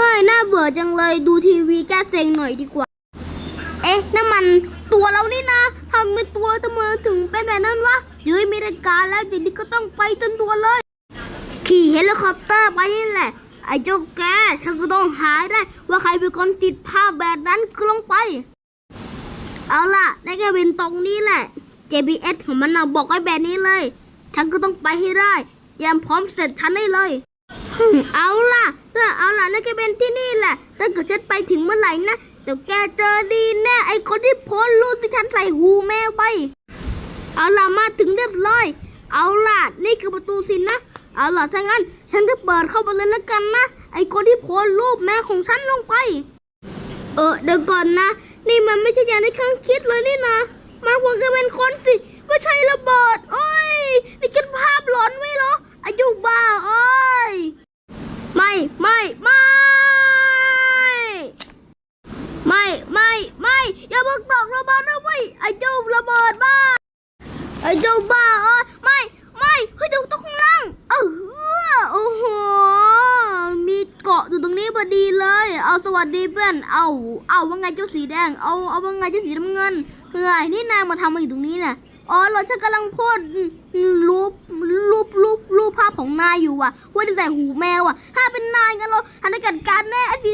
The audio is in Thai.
ง่ายน่าเบื่อจังเลยดูทีวีแก้เซ็งหน่อยดีกว่า เอ๊ะนั่นมันตัวเรานี่นะทำเป็นตัวทำไมถึงเป็นแบบนั้นวะเย้ยมีรายการแล้วอย่างนี้ก็ต้องไปจนตัวเลย ขี่เฮลิคอปเตอร์ไปนี่แหละ ไอ้เจ้าแกฉันก็ต้องหายได้ ว่าใครเป็นคนติดภาพแบบนั้นก็ลงไป เอาล่ะได้แค่เป็นตรงนี้แหละ GPS ของมันนะบอกไว้แบบนี้เลย ฉันก็ต้องไปให้ได้เตรียมพร้อมเสร็จฉันได้เลย เอาล่ะ ถ้าเอาล่ะนั่นก็เป็นที่นี่แหละถ้าเกิดฉันไปถึงเมื่อไหร่นะเดี๋ยวแกเจอดีแน่ไอ้คนที่โพสรูปที่ฉันใส่หูแมวไป เอาล่ะมาถึงเรียบร้อย เอาล่ะนี่คือประตูสินนะ เอาล่ะถ้างั้น ฉันก็เปิดเข้าไปเลยแล้วกันนะไอ้คนที่โพสรูปแม่ของฉันลงไป เออเดี๋ยวก่อนนะ นี่มันไม่ใช่อย่างที่ข้างคิดเลยนี่นะมันควรจะเป็นคนสิไม่ใช่ระเบิดโอ้ยนี่คิดภาพหลอนไว้เหรออายุบ้าโอ้ย ไม่ไม่ไม่ ไม่ไม่ไม่อย่าเพิ่งตกระเบิดนะเว้ยไอ้เจ้าระเบิดบ้าไอ้เจ้าบ้าเอ้ยไม่ไม่เฮ้ยดูตรงล่างเออโอ้โหมีเกาะอยู่ตรงนี้พอดีเลย เอาสวัสดีเพื่อนเอาเอาว่าไงเจ้าสีแดงเอาเอาว่าไงเจ้าสีน้ำเงินเฮ้ยนี่นายมาทำอะไรอยู่ตรงนี้เนี่ยอ๋อเราฉันกำลังโพสต์รูปรูปรูปรูปภาพของนายอยู่ว่ะว่าจะใส่หูแมวอะถ้าเป็นนายงั้นเราหันไปจัดการแน่ไอ้สี